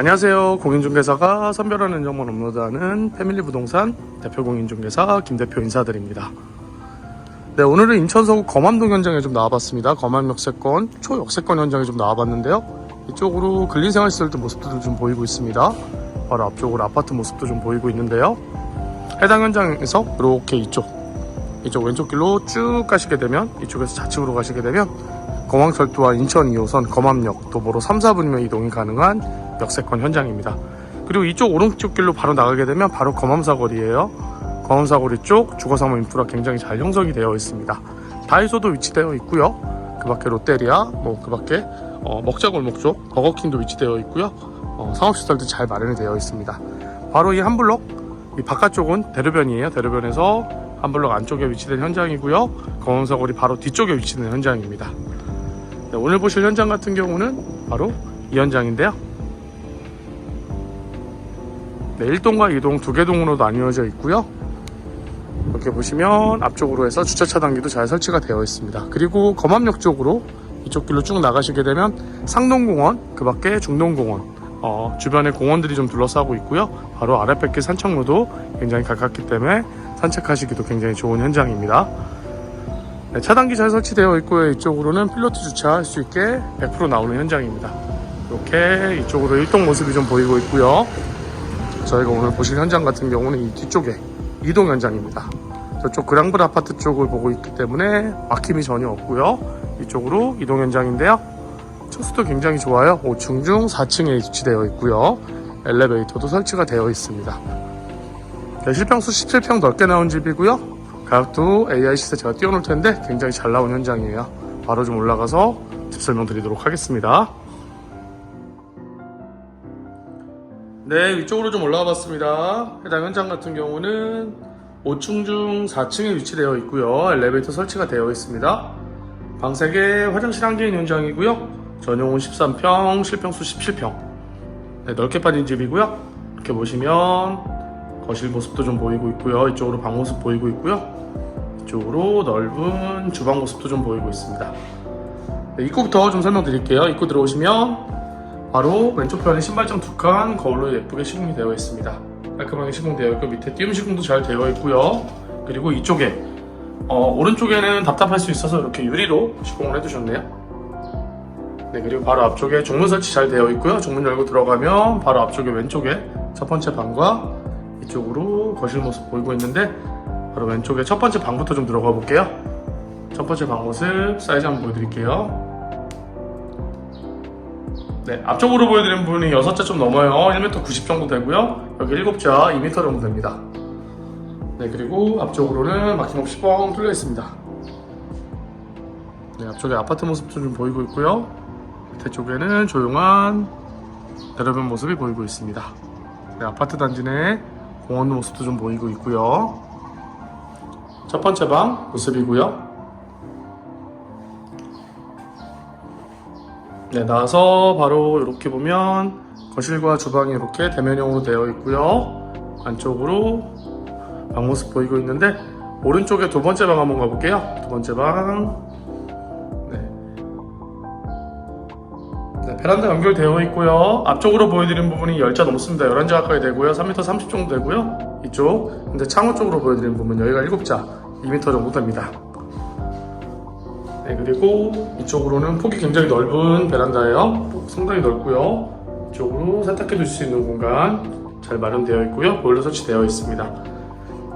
안녕하세요. 공인중개사가 선별하는 정보를 업로드하는 패밀리 부동산 대표 공인중개사 김 대표 인사드립니다. 네, 오늘은 인천 서구 검암동 현장에 좀 나와봤습니다. 검암 역세권, 초역세권 현장에 좀 나와봤는데요. 이쪽으로 근린생활시설들 모습들도 좀 보이고 있습니다. 바로 앞쪽으로 아파트 모습도 좀 보이고 있는데요. 해당 현장에서 이렇게 이쪽, 이쪽 왼쪽 길로 쭉 가시게 되면 이쪽에서 좌측으로 가시게 되면 검암철도와 인천 2호선 검암역 도보로 3, 4분이면 이동이 가능한 역세권 현장입니다. 그리고 이쪽 오른쪽 길로 바로 나가게 되면 바로 검암사거리예요. 검암사거리 쪽 주거상호 인프라 굉장히 잘 형성이 되어 있습니다. 다이소도 위치되어 있고요. 그 밖에 롯데리아, 뭐 그 밖에 어, 먹자골목 쪽 버거킹도 위치되어 있고요. 어, 상업시설도 잘 마련이 되어 있습니다. 바로 이 한 블록, 이 바깥쪽은 대로변이에요. 대로변에서 한 블록 안쪽에 위치된 현장이고요. 검암사거리 바로 뒤쪽에 위치된 현장입니다. 네, 오늘 보실 현장 같은 경우는 바로 이 현장인데요. 네, 1동과 2동 두 개 동으로 나뉘어져 있고요. 이렇게 보시면 앞쪽으로 해서 주차 차 단기도 잘 설치가 되어 있습니다. 그리고 검암역 쪽으로 이쪽 길로 쭉 나가시게 되면 상동공원, 그 밖에 중동공원, 어, 주변에 공원들이 좀 둘러싸고 있고요. 바로 아랫백길 산책로도 굉장히 가깝기 때문에 산책하시기도 굉장히 좋은 현장입니다. 네, 차단기 잘 설치되어 있고요. 이쪽으로는 필로트 주차할 수 있게 100% 나오는 현장입니다. 이렇게 이쪽으로 일동 모습이 좀 보이고 있고요. 저희가 오늘 보실 현장 같은 경우는 이 뒤쪽에 이동 현장입니다. 저쪽 그랑블 아파트 쪽을 보고 있기 때문에 막힘이 전혀 없고요. 이쪽으로 이동 현장인데요. 초수도 굉장히 좋아요. 5층 중 4층에 위치되어 있고요. 엘리베이터도 설치가 되어 있습니다. 네, 실평수 17평 넓게 나온 집이고요. 가격도 AI 시세 제가 띄워놓을 텐데 굉장히 잘 나온 현장이에요. 바로 좀 올라가서 집 설명 드리도록 하겠습니다. 네, 위쪽으로 좀 올라와 봤습니다. 해당 현장 같은 경우는 5층 중 4층에 위치되어 있고요. 엘리베이터 설치가 되어 있습니다. 방 3개, 화장실 1개인 현장이고요. 전용은 13평, 실평수 17평. 네, 넓게 빠진 집이고요. 이렇게 보시면 거실 모습도 좀 보이고 있고요. 이쪽으로 방 모습 보이고 있고요. 이쪽으로 넓은 주방 모습도 좀 보이고 있습니다. 네, 입구부터 좀 설명드릴게요. 입구 들어오시면 바로 왼쪽 편에 신발장 두 칸 거울로 예쁘게 시공이 되어 있습니다. 깔끔하게 시공되어 있고 밑에 띄움 시공도 잘 되어 있고요. 그리고 이쪽에 어, 오른쪽에는 답답할 수 있어서 이렇게 유리로 시공을 해두셨네요. 네 그리고 바로 앞쪽에 종문 설치 잘 되어 있고요. 종문 열고 들어가면 바로 앞쪽에 왼쪽에 첫 번째 방과 이쪽으로 거실 모습 보이고 있는데 바로 왼쪽에 첫 번째 방부터 좀 들어가 볼게요. 첫 번째 방 모습 사이즈 한번 보여드릴게요. 네, 앞쪽으로 보여드린 부분이 6자 좀 넘어요. 1m 90 정도 되고요. 여기 7자 2m 정도 됩니다. 네, 그리고 앞쪽으로는 막힘없이 뻥 뚫려 있습니다. 네, 앞쪽에 아파트 모습도 좀 보이고 있고요. 밑에 쪽에는 조용한 대로변 모습이 보이고 있습니다. 네, 아파트 단지 내 공원 모습도 좀 보이고 있고요. 첫 번째 방 모습이고요. 네, 나와서 바로 이렇게 보면 거실과 주방이 이렇게 대면형으로 되어 있고요. 안쪽으로 방 모습 보이고 있는데 오른쪽에 두 번째 방 한번 가볼게요. 두 번째 방. 네, 베란다 연결되어 있고요. 앞쪽으로 보여드린 부분이 10자 넘습니다. 11자 가까이 되고요. 3m 30 정도 되고요. 이쪽. 근데 창호 쪽으로 보여드린 부분 여기가 7자 2m 정도 됩니다. 네, 그리고 이쪽으로는 폭이 굉장히 넓은 베란다예요. 폭 상당히 넓고요. 이쪽으로 세탁해 두실 수 있는 공간 잘 마련되어 있고요. 보일러 설치되어 있습니다.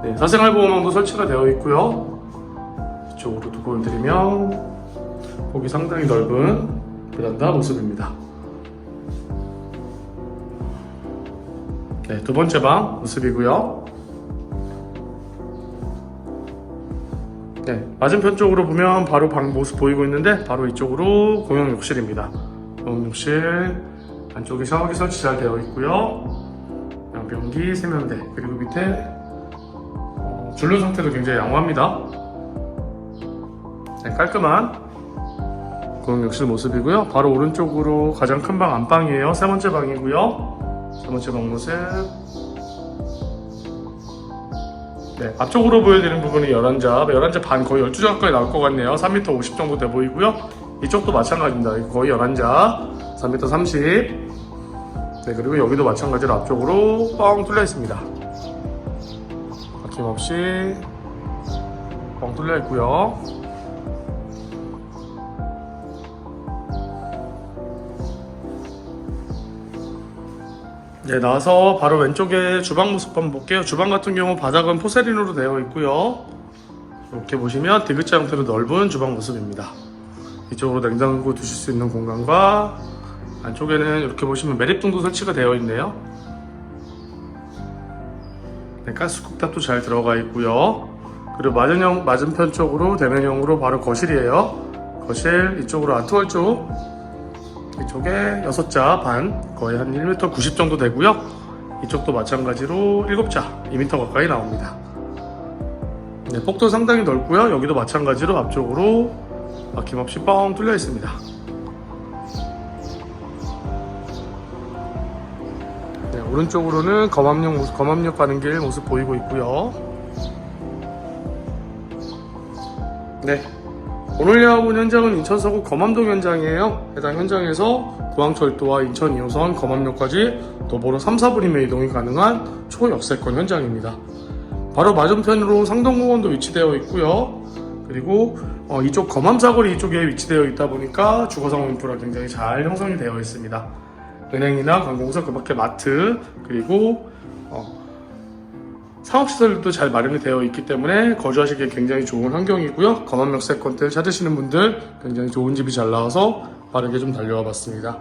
네, 사생활 보호망도 설치가 되어 있고요. 이쪽으로 두 보여드리면 폭이 상당히 넓은 베란다 모습입니다. 네, 두 번째 방 모습이고요. 네, 맞은편 쪽으로 보면 바로 방 모습 보이고 있는데 바로 이쪽으로 공용 욕실입니다. 공용 욕실 안쪽에 샤워기 설치 잘 되어 있고요. 양변기, 세면대 그리고 밑에 어, 줄눈 상태도 굉장히 양호합니다. 네, 깔끔한 공용 욕실 모습이고요. 바로 오른쪽으로 가장 큰 방 안방이에요. 세 번째 방이고요. 세 번째 방 모습 네, 앞쪽으로 보여드리는 부분이 11잡, 11잡 반 거의 12잡 가까이 나올 것 같네요. 3m 50 정도 돼 보이고요. 이쪽도 마찬가지입니다. 거의 11잡, 3m 30. 네, 그리고 여기도 마찬가지로 앞쪽으로 뻥 뚫려 있습니다. 아낌없이 뻥 뚫려 있고요. 네, 나와서 바로 왼쪽에 주방 모습 한번 볼게요. 주방 같은 경우 바닥은 포세린으로 되어 있고요. 이렇게 보시면 디귿자 형태로 넓은 주방 모습입니다. 이쪽으로 냉장고 두실 수 있는 공간과 안쪽에는 이렇게 보시면 매립등도 설치가 되어 있네요. 네, 가스쿡탑도 잘 들어가 있고요. 그리고 맞은형, 맞은편 쪽으로 대면형으로 바로 거실이에요. 거실 이쪽으로 아트월 쪽 이쪽에 6자 반 거의 한 1m 90 정도 되고요. 이쪽도 마찬가지로 7자 2m 가까이 나옵니다. 네, 폭도 상당히 넓고요. 여기도 마찬가지로 앞쪽으로 막힘없이 뻥 뚫려 있습니다. 네, 오른쪽으로는 검암역 검암역 가는 길 모습 보이고 있고요. 네, 오늘 야구본 현장은 인천 서구 검암동 현장이에요. 해당 현장에서 구항철도와 인천 2호선 검암역까지 도보로 3, 4분이면 이동이 가능한 초역세권 현장입니다. 바로 맞은편으로 상동공원도 위치되어 있고요. 그리고 어, 이쪽 검암사거리 이쪽에 위치되어 있다 보니까 주거상 인프라 굉장히 잘 형성이 되어 있습니다. 은행이나 관공서 그 밖에 마트 그리고 어, 상업시설도 잘 마련이 되어 있기 때문에 거주하시기에 굉장히 좋은 환경이고요. 검암역세권들 찾으시는 분들 굉장히 좋은 집이 잘 나와서 빠르게 좀 달려와 봤습니다.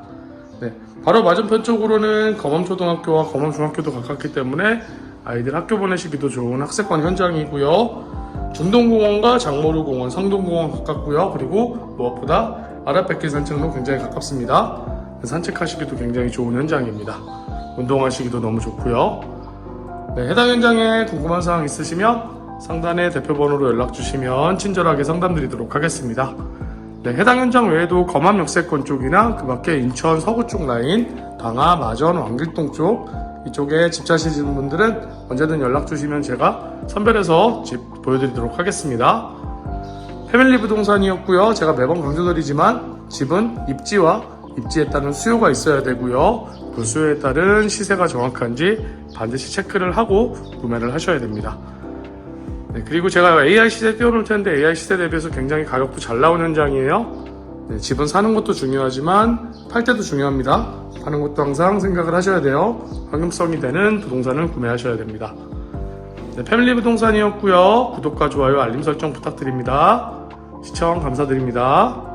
네, 바로 맞은편 쪽으로는 검암초등학교와 검암중학교도 가깝기 때문에 아이들 학교 보내시기도 좋은 학세권 현장이고요. 중동공원과 장모루공원, 상동공원 가깝고요. 그리고 무엇보다 아라백길 산책로 굉장히 가깝습니다. 산책하시기도 굉장히 좋은 현장입니다. 운동하시기도 너무 좋고요. 네, 해당 현장에 궁금한 사항 있으시면 상단의 대표번호로 연락 주시면 친절하게 상담드리도록 하겠습니다. 네, 해당 현장 외에도 검암 역세권 쪽이나 그 밖에 인천 서구 쪽 라인, 당하, 마전, 왕길동 쪽 이쪽에 집 사시는 분들은 언제든 연락 주시면 제가 선별해서 집 보여드리도록 하겠습니다. 패밀리 부동산이었고요. 제가 매번 강조드리지만 집은 입지와 입지에 따른 수요가 있어야 되고요. 그 수요에 따른 시세가 정확한지 반드시 체크를 하고 구매를 하셔야 됩니다. 네, 그리고 제가 AI 시세 띄워놓을 텐데 AI 시세 대비해서 굉장히 가격도 잘 나온 현장이에요. 네, 집은 사는 것도 중요하지만 팔 때도 중요합니다. 파는 것도 항상 생각을 하셔야 돼요. 황금성이 되는 부동산을 구매하셔야 됩니다. 네, 패밀리 부동산이었고요. 구독과 좋아요, 알림 설정 부탁드립니다. 시청 감사드립니다.